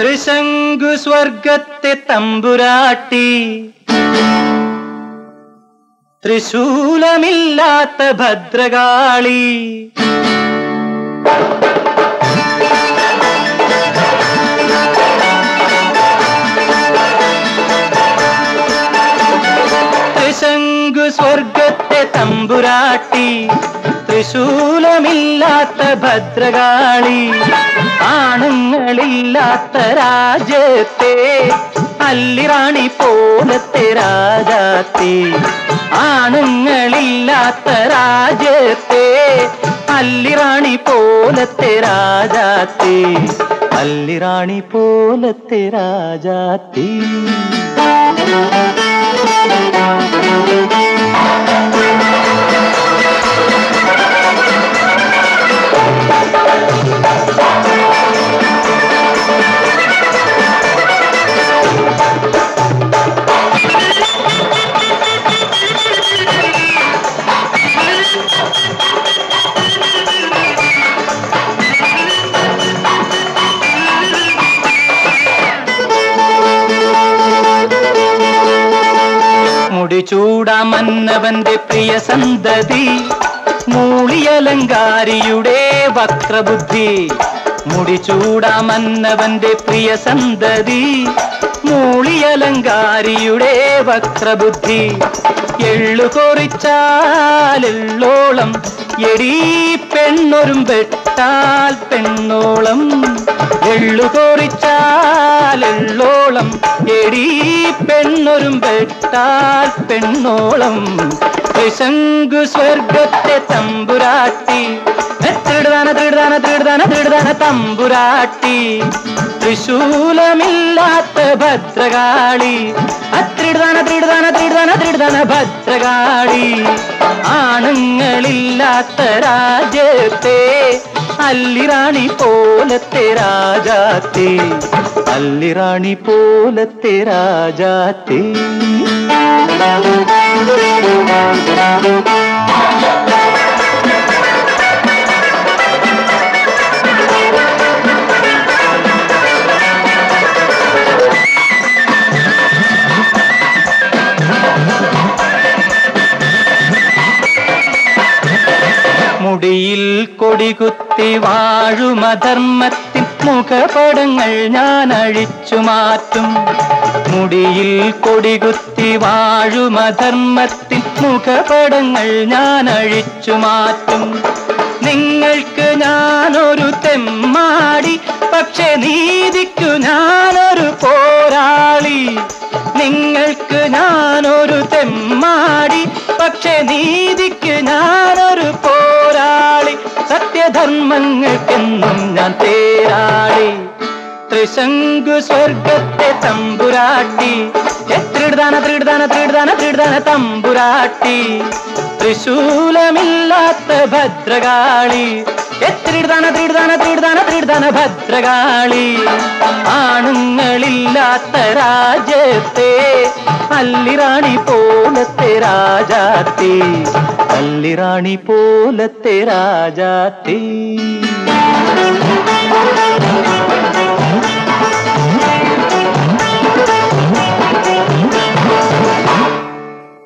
ത്രിശങ്കു സ്വർഗത്തെ തമ്പുരാട്ടി. ത്രിശൂലമില്ലാത്ത ഭദ്രകാളി. ത്രിശങ്കു സ്വർഗത്തെ തമ്പുരാട്ടി. ത്രിശൂലമില്ലാത്ത ഭദ്രകാളി. ആണുങ്ങളില്ലാത്ത രാജ്യത്തെ അല്ലിറാണി പോലത്തെ രാജാത്തെ. ആണുങ്ങളില്ലാത്ത രാജ്യത്തെ അല്ലിറാണി പോലത്തെ രാജാത്തെ. അല്ലിറാണി പോലത്തെ രാജാത്തി. മുടിചൂടാമന്നവന്റെ പ്രിയ സന്തതി മൂളിയലങ്കാരിയുടെ വക്രബുദ്ധി. മുടി മുടിചൂടാമന്നവന്റെ പ്രിയ സന്തതി മൂളിയലങ്കാരിയുടെ വക്രബുദ്ധി. എള്ളു കൊറിച്ചാലെള്ളോളം എടീ പെണ്ണൊരും വെട്ടാൽ പെണ്ണോളം എള്ളു കൊറിച്ചാലെള്ളോളം എടി പെണ്ണൊരും വെട്ടാൽ പെണ്ണോളം. ത്രിശങ്കു സ്വർഗത്തെ തമ്പുരാട്ടി തൃടുതാന തൃടുതാന തൃടുതാന തൃടുതാന തമ്പുരാട്ടി. ത്രിശൂലമില്ലാത്ത ഭദ്രകാളി അത്രിടുതാന തൃടുതാന തൃടുതാന തൃടുതാന ഭദ്രകാളി. ആണുങ്ങളില്ലാത്ത രാജ്യത്തെ അല്ലിറാണി പോലത്തെ രാജാത്തെ അല്ലിറാണി പോലത്തെ രാജാത്തെ മുടിയിൽ കൊടികുത്തി വാഴുമധർമ്മത്തിൻ മുഖപടങ്ങൾ ഞാൻ അഴിച്ചു മാറ്റും. മുടിയിൽ കൊടികുത്തി വാഴുമധർമ്മത്തിൻ മുഖപടങ്ങൾ ഞാൻ അഴിച്ചു മാറ്റും. നിങ്ങൾക്ക് ഞാനൊരു തെമ്മാടി പക്ഷെ നീതിക്കു ഞാനൊരു പോരാളി. നിങ്ങൾക്ക് ഞാനൊരു തെമ്മാടി പക്ഷെ നീതിക്ക് ഞാനൊരു പോരാളി സത്യധർമ്മങ്ങൾക്കെന്നും ഞാൻ തേരാളി ത്രിശങ്കു സ്വർഗത്തെ തമ്പുരാട്ടി. എത്രിടുതാന ത്രിടുതാന ത്രിടുതാന ത്രിടുതാന തമ്പുരാട്ടി. ത്രിശൂലമില്ലാത്ത ഭദ്രകാളി. എത്രിടുതാന ത്രിടുതാന ത്രിടുതാന ത്രിടുതാന ഭദ്രകാളി. ആണുങ്ങളില്ലാത്ത രാജ്യത്തെ അല്ലിറാണി പോലത്തെ രാജാത്തി. അല്ലിറാണി പോലത്തെ രാജാത്തി.